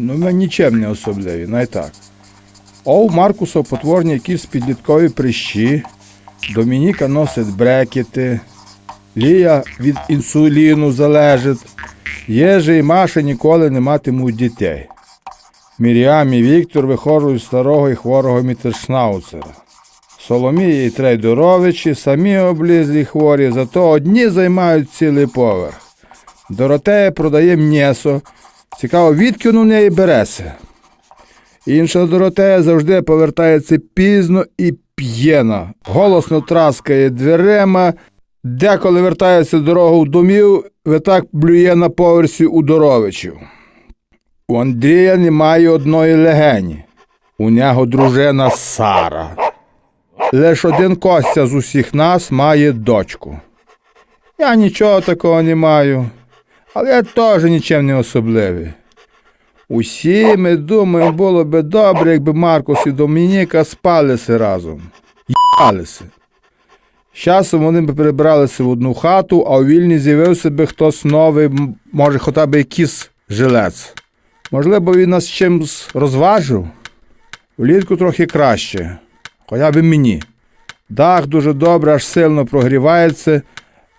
Ну, ми нічим не особливі, най так. О, у Маркуса потворні якісь підліткові прищі, Домініка носить брекети, Лія від інсуліну залежить, Єжи і Маша ніколи не матимуть дітей. Міріам і Віктор вихорують старого і хворого мітершнауцера. Соломія і Трейдоровичі самі облізлі хворі, зато одні займають цілий поверх. Доротея продає м'єсо. Цікаво, відки воно в неї береться. Інша Доротея завжди повертається пізно і п'єна, голосно траскає дверима, деколи вертається дорогу в домів, витак блює на поверсі у Доровичів. У Андрія немає одної легені. У нього дружина Сара. Лиш один Костя з усіх нас має дочку. Я нічого такого не маю, але я теж нічим не особливий. Усі ми думаємо, було би добре, якби Маркус і Домініка спалися разом. Їбалися. З часом вони б перебралися в одну хату, а у вільні з'явився би хтось новий, може, хоча б якийсь жилець. Можливо, він нас чимось розважив? Влітку трохи краще, хоча б мені. Дах дуже добре, аж сильно прогрівається.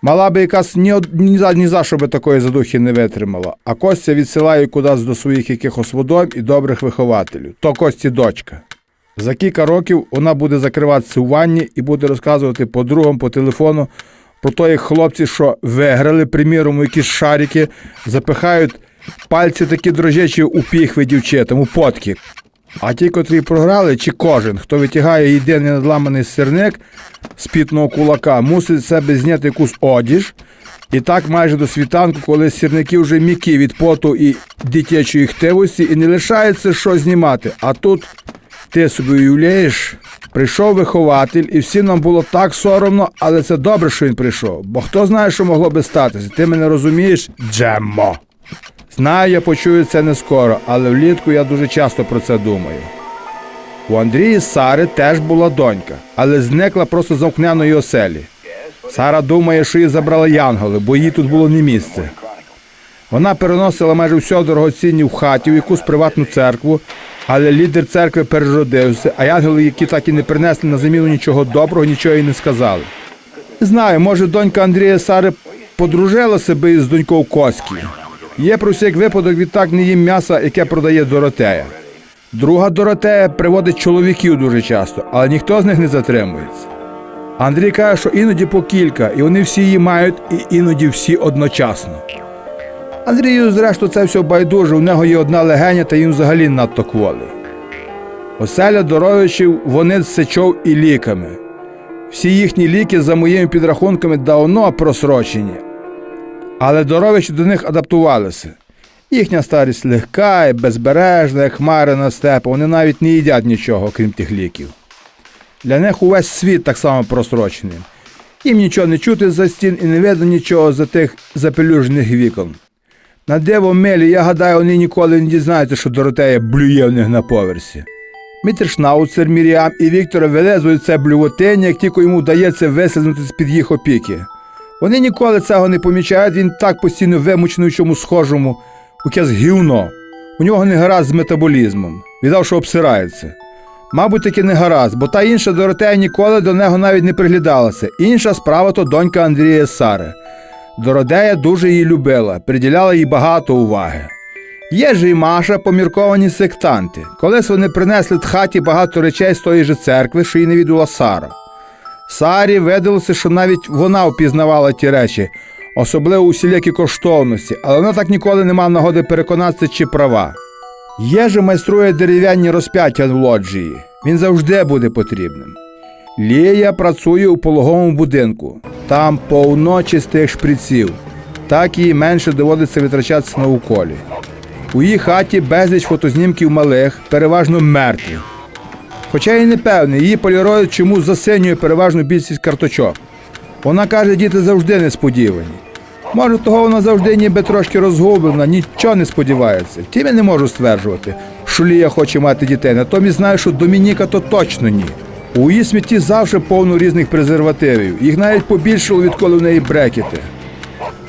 Мала би якась ні, ні, за, ні за що би такої задухи не витримала. А Костя відсилає кудись до своїх якихось водом і добрих вихователів. То Кості дочка. За кілька років вона буде закриватися у ванні і буде розказувати подругам по телефону про то, як хлопці, що виграли, приміром, якісь шарики, запихають пальці такі дрожжечі у піхви дівчатам, у потки. А ті, котрі програли, чи кожен, хто витягає єдиний надламаний сирник з пітного кулака, мусить себе зняти якусь одіж. І так майже до світанку, коли сірники вже м'які від поту і дитячої хтивості, і не лишається що знімати. А тут ти собі уявляєш, прийшов вихователь, і всім нам було так соромно, але це добре, що він прийшов. Бо хто знає, що могло би статися? Ти мене розумієш? Джеммо. Знаю, я почую це не скоро, але влітку я дуже часто про це думаю. У Андрії Сари теж була донька, але зникла просто з окняної оселі. Сара думає, що її забрали янголи, бо їй тут було не місце. Вона переносила майже все дорогоцінні в хаті в якусь приватну церкву, але лідер церкви переродився, а янголи, які так і не принесли на заміну нічого доброго, нічого їй не сказали. Знаю, може, донька Андрія Сари подружила себе із донькою Коські. Є про всяк випадок відтак не їм м'яса, яке продає Доротея. Друга Доротея приводить чоловіків дуже часто, але ніхто з них не затримується. Андрій каже, що іноді по кілька, і вони всі її мають, і іноді всі одночасно. Андрію, зрештою, це все байдуже, у нього є одна легеня, та він взагалі надто кволий. Оселя Доровичів вони з сечов і ліками. Всі їхні ліки, за моїми підрахунками, давно просрочені. Але Доровичі до них адаптувалися. Їхня старість легка і безбережна, як хмари на степу, вони навіть не їдять нічого, крім тих ліків. Для них увесь світ так само просрочений. Їм нічого не чути за стін і не видно нічого за тих запелюжених вікон. На диво милі, я гадаю, вони ніколи не дізнаються, що Доротея блює в них на поверсі. Мітершнауцер, Міріам і Віктор вилезують це блювотиння, як тільки йому вдається вислизнути з-під їх опіки. Вони ніколи цього не помічають, він так постійно вимучений чому схожому, у якесь гівно. У нього не гаразд з метаболізмом. Віддав, що обсирається. Мабуть, таки не гаразд, бо та інша Доротея ніколи до нього навіть не приглядалася. Інша справа то донька Андрія Сари. Дородея дуже її любила, приділяла їй багато уваги. Є ж і Маша помірковані сектанти. Колись вони принесли тхаті багато речей з тої ж церкви, що її не відула Сара. Сарі видалося, що навіть вона впізнавала ті речі, особливо усілякі коштовності, але вона так ніколи не мала нагоди переконатися, чи права. Єжа майструє дерев'яні розп'яття в лоджії. Він завжди буде потрібним. Лія працює у пологовому будинку. Там повно чистих шприців. Так їй менше доводиться витрачатися на уколі. У її хаті безліч фотознімків малих, переважно мертвих. Хоча я не певний, її поліроїд чомусь засинює переважну більшість карточок. Вона каже, діти завжди несподівані. Може, того вона завжди ніби трошки розгублена, нічого не сподівається. Тим я не можу стверджувати, що Лія хоче мати дітей. Натомість знаю, що Домініка то точно ні. У її смітті завжди повно різних презервативів. Їх навіть побільшало, відколи в неї брекети.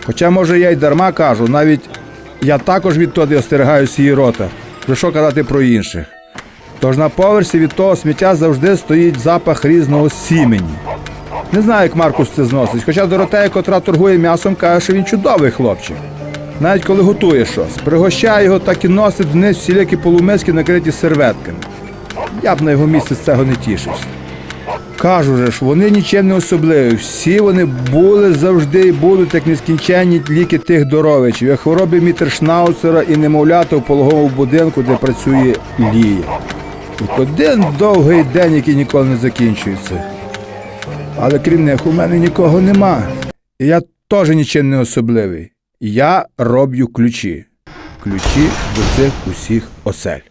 Хоча, може, я й дарма кажу, навіть я також відтоді остерігаюся її рота. Вже що казати про інших. Тож на поверсі від того сміття завжди стоїть запах різного сімені. Не знаю, як Маркус це зносить, хоча Доротея, котра торгує м'ясом, каже, що він чудовий хлопчик. Навіть коли готує щось, пригощає його, так і носить вниз всілякі полумиски, накриті серветками. Я б на його місці з цього не тішився. Кажу же ж, вони нічим не особливі. Всі вони були завжди і будуть як нескінченні ліки тих доровичів, як хвороби Мітершнауцера і немовлята в пологовому будинку, де працює Лія. Один довгий день, який ніколи не закінчується. Але крім них у мене нікого нема. І я теж нічим не особливий. Я роблю ключі. Ключі до цих усіх осель.